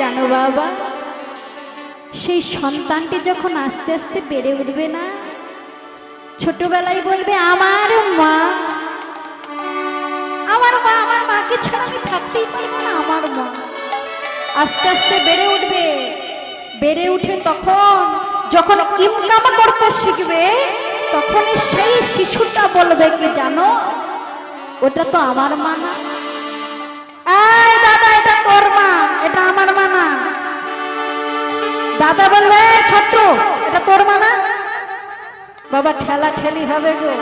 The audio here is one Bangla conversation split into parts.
জানো বাবা, সেই সন্তানটি যখন আস্তে আস্তে বেড়ে উঠবে না, ছোটবেলায় বলবে, আমার মা আমার মা, আমার মাকে ছাড়া থাকতেই পারব না আমার মা। আস্তে আস্তে বেড়ে উঠবে, বেড়ে উঠে তখন যখন ইনকাম করতে শিখবে তখন সেই শিশুটা বলবে কি, জানো, ওটা তো আমার মা না। দাদা, এটা তোর ছাত্র, এটা তোর মা না বাবা, ঠেলা ঠেলি হবে গো।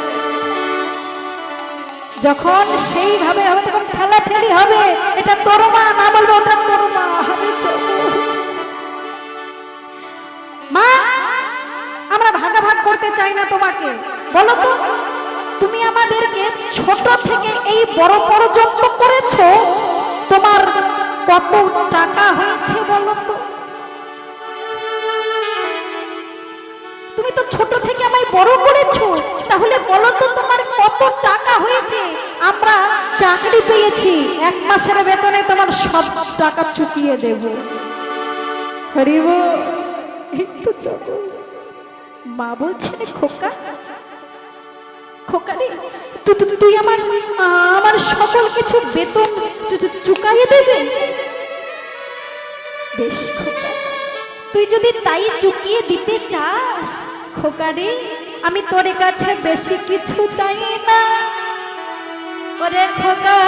যখন সেইভাবে হবে, তখন ঠেলা ঠেলি হবে। এটা তোর মা, না বলব ওটা তোর মা, আমরা ভাগাভাগ করতে চাই না তোমাকে। বলো তো, তুমি আমাদেরকে ছোট থেকে এই বড় পর্যন্ত করেছ? তোমার কত টাকা হয়েছে বলো তো? তুমি তো ছোট থেকে আমায় বড় করেছ। তাহলে বলো তো তোমার কত টাকা হয়েছে? আমরা চাকরি পেয়েছি। এক মাসের বেতনে তোমার সব টাকা চুকিয়ে দেব। হরিব মা বলছে, খোকা। খোকা রে, তু- তু- তুই আমার আমার সকল কিছু বেতন চুকাইয়ে দেবে? বেশ, খোকা। তুই যদি তাই চুকিয়ে দিতে চাস, খোকা রে, আমি তোর কাছে বেশি কিছু চাই না। ওরে খোকা,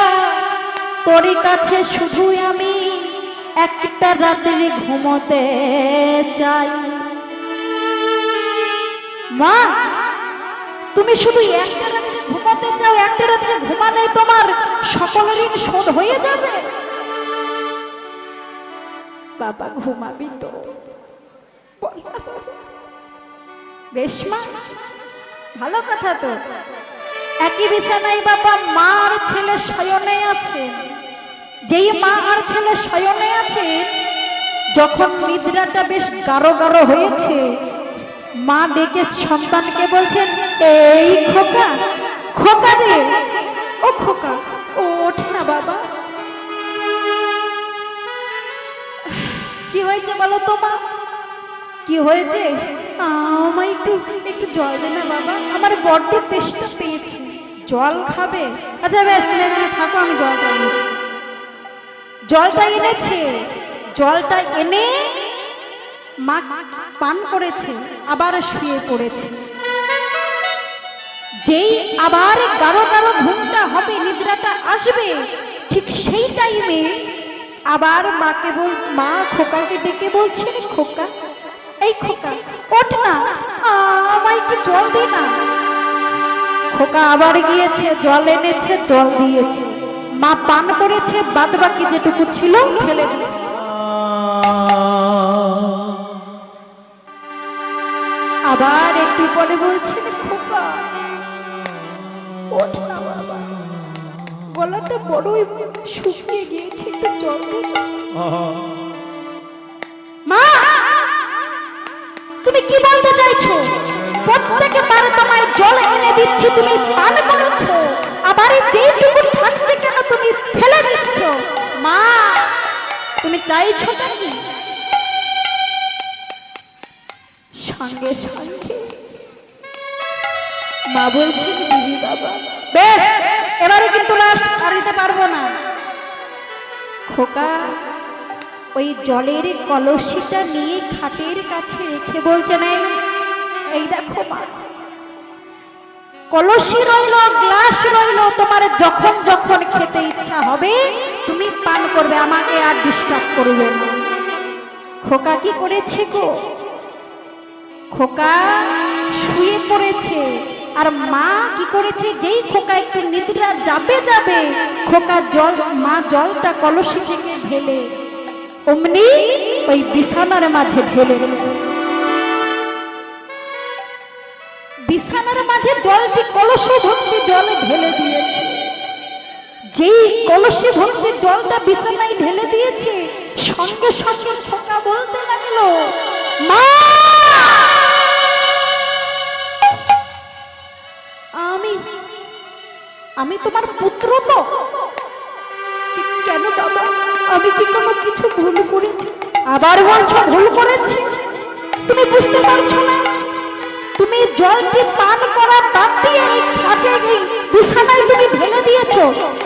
তোর কাছে শুধু আমি একটা রাত্রি ঘুমোতে চাই। মা, তুমি শুধু একটা রাত্রে ঘুমাতে চাও, একটা রাত্রে ঘুমালে তোমার সকল ঋণ শোধ হয়ে যাবে? বাবা ঘুমাবি তো। বেশ মা ভালো কথা তো। একই বিছানায় বাবা মা আর ছেলে শয়নে আছে। যেই মা আর ছেলে শয়নে আছে, যখন নিদ্রাটা বেশ গাঢ় গাঢ় হয়েছে, মা ডেকে সন্তানকে বলছেন, এই খোকা খোকা রে, ও খোকা ওঠ না বাবা। হয়েছে বলো তো মা? কি হয়েছে? একটু একটু জল দে না বাবা। আমার বড্ড জল খাবে? আচ্ছা বেশ তুমি এখানে থাকো, আমি জলটা এনেছি। জলটা এনেছে? জলটা এনে মা পান করেছে, আবার শুয়ে পড়েছে। যেই আবার কারও কারও ঘুমটা হবে, নিদ্রাটা আসবে, ঠিক সেই টাইমে আবার মাকে বল, মা খোকাকে ডেকে বলছে, খোকা, এই খোকা, ওঠ না, আমায় একটু জল দে না। খোকা আবার গিয়েছে, জল এনেছে, জল দিয়েছে। মা পান করেছে বাদ বাকি যেটুকু ছিল ফেলে আবার একটু পরে বলছে, খোকা, ওঠ না বাবা। গলাটা বড়ই শুকিয়ে গিয়েছে। মা! তুমি কি বলতে চাইছো? প্রত্যেকবার তোমায় জল এনে দিচ্ছি, তুমি পান করেছ। আবার এই যেটুকু থাকছে কেন তুমি ফেলে দিচ্ছ? মা! তুমি চাইছো নাকি সঙ্গে সঙ্গে। মা বলছেন বাবা। বেশ, এবারে কিন্তু লাস্ট আর দিতে পারব না। খোকা, ওই জলের কলসিটা নিয়ে খাটের কাছে রেখে বলছে, না, এই দেখো মা, কলসি রইল, গ্লাস রইল, তোমার যখন যখন খেতে ইচ্ছা হবে, তুমি পান করবে, আমাকে আর ডিস্টার্ব করবে না। খোকা কি করেছে গো? খোকা শুয়ে পড়েছে। আর মা কি করেছে? যেই খোকা একটু নিদ্রা যাবে যাবে, খোকা জল, মা জলটা কলসি থেকে ঢেলে, অমনি ওই বিছানার মাঝে ঢেলে। বিছানার মাঝে জলটি কলস ভর্তি জলে ঢেলে দিয়েছে। যেই কলসে ভর্তি জলটা বিছানায় ঢেলে দিয়েছে, সঙ্গে সঙ্গে খোকা বলতে লাগল, মা! আমি তোমার পুত্র তো। কেন বাবা আমি কি কোনো কিছু ভুল করেছি? আবার বলছো ভুল করেছি? তুমি বুঝতে পারছ না? তুমি জলটি পান করা বাদ দিয়ে এই খাটে এই বিছানায় তুমি ঢেলে দিয়েছ।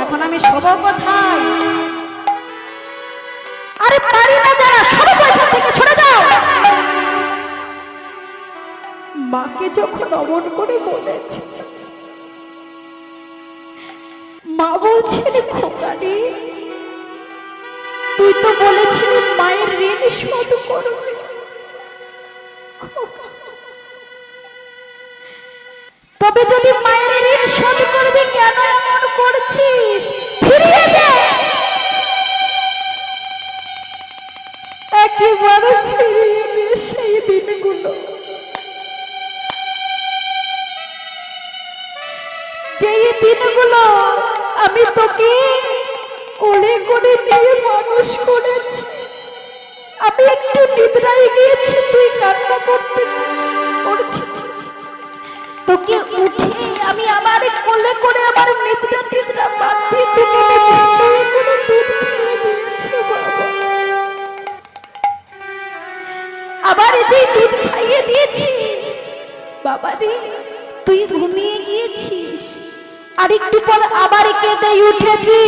এখন আমি শোভ কোথায়? আরে পারি না যারা যাও এখান থেকে, সরে যাও। মাকে যখন অমন করে বলেছে মা বলছেন, খোকারি, তুই তো বলেছিলি মায়ের ঋণ শোধ করবে তবে যদি মায়ের ঋণ শোধ করবি কেন এমন করছিস? ফিরিয়ে দে। একেবারে ফিরিয়ে দে সেই দিনগুলো যেই দিনগুলো আমি তোকে কোলে করে নিয়ে মানুষ করেছি। আমি একটু নিদ্রায় গিয়েছি, যে কান্না করতে করছিস তোকে উঠে আমি আমার কোলে করে আমার নিদ্রা নিদ্রা দিয়েছে। বাবা আবার যে দুধ খাইয়ে দিয়েছি। বাবা রে তুই ঘুমিয়ে গিয়েছিস। আর একটু পর আবার কেঁদে উঠেছি।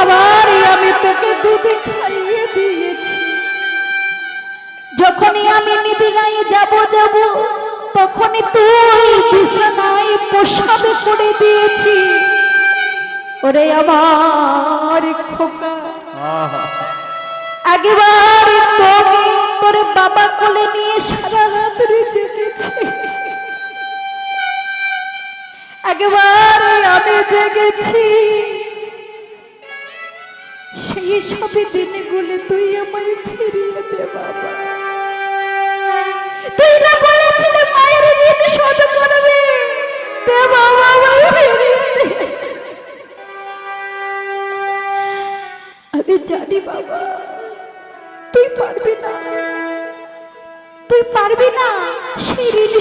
আবার আমি তোকে দুধ খাইয়ে দিয়েছি। যখনই আমি নিদিরায় যাব যাব তখনই তুই বিছানায় পোষাবে করে দিয়েছি। ওরে আমার খোকা। আগেবার তোকে তোর বাবা কোলে নিয়ে সারা রাত রেচে গেছে। একবার আমি জেগেছি। সেই সবই দিনগুলো তুই আমায় ফিরিয়ে দে, বাবা। তুই আমি তুই পারবি না। তুই পারবি না সেই ঋণ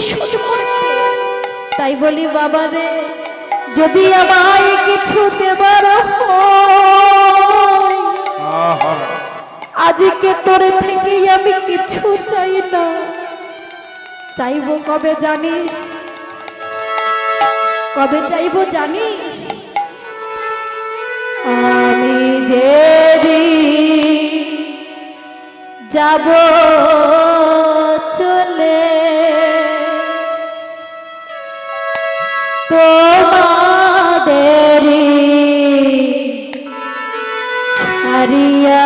তাই বলি বাবা রে যদি আমায় কিছু দেবার আজকে তোরে থেকে আমি কিছু চাই না। চাইব কবে জানিস? কবে চাইব জানিস? আমি যে যাব ছাড়িয়া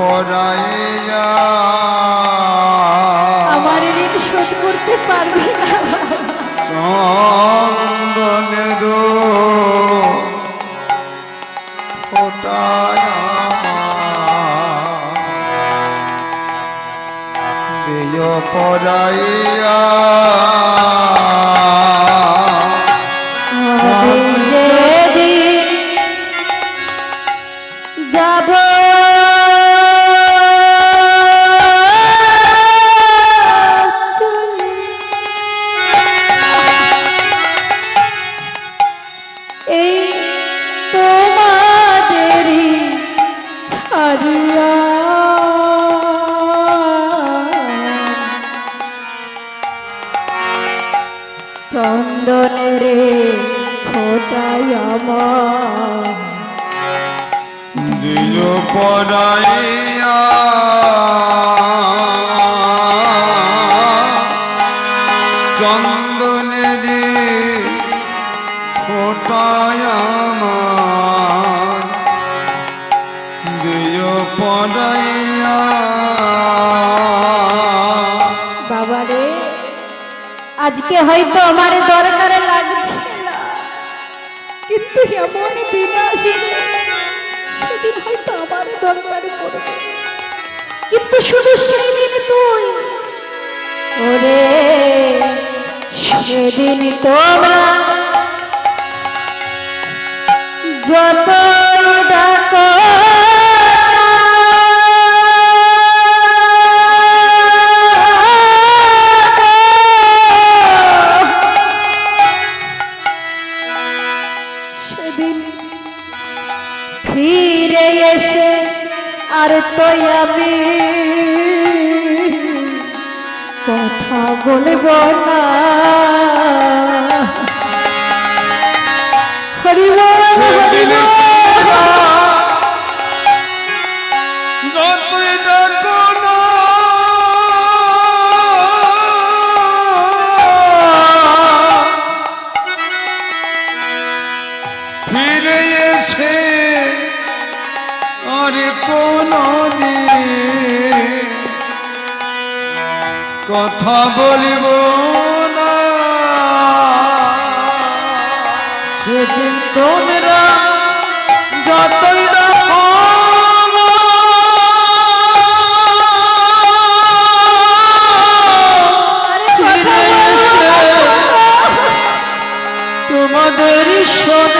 পরাইয়া। আমার ঋণ শোধ করতে পারবি না। চন্দনের কোটায় পরাইয়া। পর পড়াইয়া চন্দনেরি ফোটায় আমার। আজকে হয়তো আমার এমন পড়বে। কিন্তু শুধু সেদিন তুই। ওরে সেদিন তোমরা যত সেদিন ফিরে এসে আর তো আমি কথা বলব না। ফিরে এসে আর কোনো কথা বলিব না। সেদিন তোমরা যতই তোমাদের সনে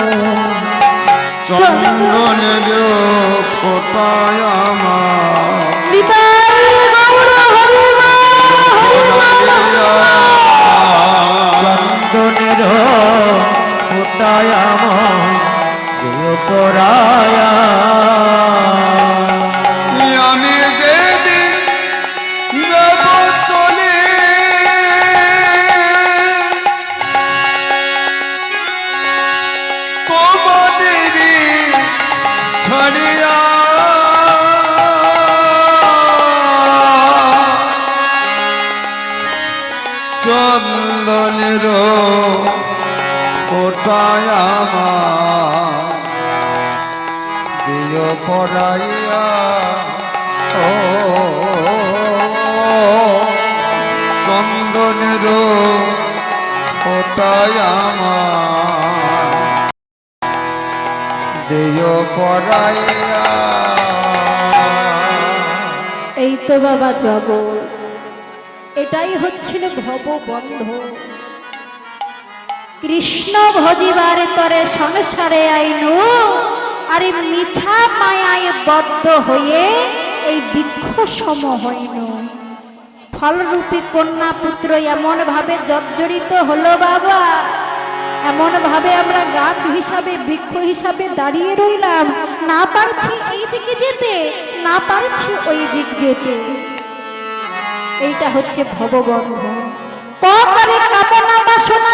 গৌর হরি চন্দনের ফোটায় আমার পরায়া আমার। পড়াইয়া। ও, চন্দনের আমার। দিয় পড়াইয়া। এই তো বাবা জব এটাই হচ্ছিল ভব বন্ধ কৃষ্ণ ভজিবার তরে সংসারে আইনু, আরে মিছা মায়ায় বদ্ধ হয়ে এই বৃক্ষ সম হইন। ফলরূপী কন্যা পুত্র এমন ভাবে জর্জরিত হলো বাবা। এমন ভাবে আমরা গাছ হিসাবে, বৃক্ষ হিসাবে দাঁড়িয়ে রইলাম। না পারছি এই দিকে যেতে, না পারছি ওই দিক যেতে। এইটা হচ্ছে ভববন্ধ কামনা বাসনা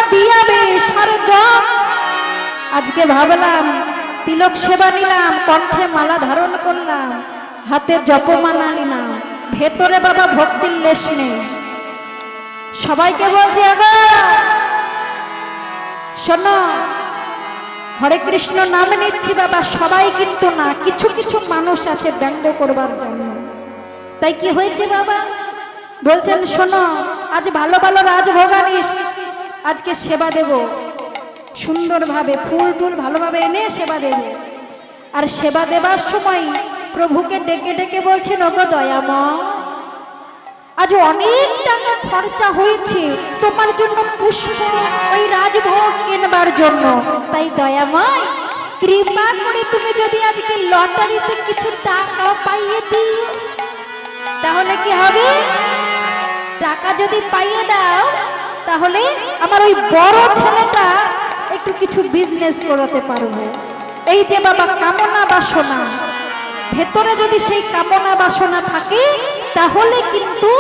আজকে ভাবলাম, তিলক সেবা নিলাম, কণ্ঠে মালা ধারণ করলাম, হাতে জপমালা নিলাম, ভেতরে বাবা ভক্তির লেশ নেই। সবাইকে বলছি শোনো, হরে কৃষ্ণ নাম নিচ্ছি বাবা, সবাই কিন্তু না, কিছু কিছু মানুষ আছে ব্যঙ্গ করবার জন্য। তাই কি হয়েছে বাবা? বলছেন, শোনো, আজ ভালো ভালো রাজভোগ আনিস। আজকে সেবা দেব। সুন্দরভাবে ফুল টুল ভালোভাবে এনে সেবা দেব। আর সেবা দেবার সময় প্রভুকে ডেকে ডেকে বলছেন, ওগো দয়ামা আজ অনেক টাকা খরচা হয়েছে। তোমার জন্য পুষ্প, ওই রাজভোগ কেনবার জন্য? তাই দয়াময়, কৃপা করে তুমি যদি আজকে লটারিতে কিছু টাকা পাইয়ে দিও, তাহলে কি হবে? টাকা যদি পাইয়ে দাও, তাহলে আমার ওই বড় ছেলেটা একটু কিছু বিজনেস করাতে পারবে। এই যে বাবা, কামনা বাসনা। ভেতরে যদি সেই কামনা বাসনা থাকে, তাহলে কিন্তু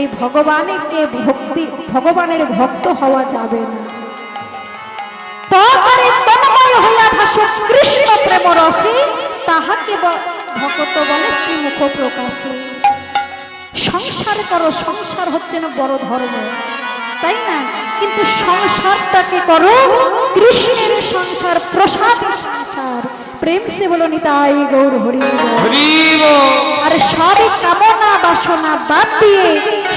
এই ভগবানকে ভক্তি, ভগবানের ভক্ত হওয়া যাবে না। তবে তন্ময় হইয়া ভাসো কৃষ্ণ প্রেম রসে তাহাকে ভকত বলে শ্রীমুখ প্রকাশে সংসার করো সংসার হচ্ছে না বড় ধর্ম। তাই না? কিন্তু সংসারটাকে করো কৃষ্ণের সংসার প্রসাদ সংসার। প্রেম সে বলো নিতাই গৌর হরি। আর সবই কামনা বাসনা বাদ দিয়ে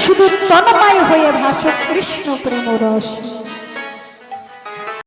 শুধু তন্ময় হয়ে ভাসো কৃষ্ণ প্রেম রস।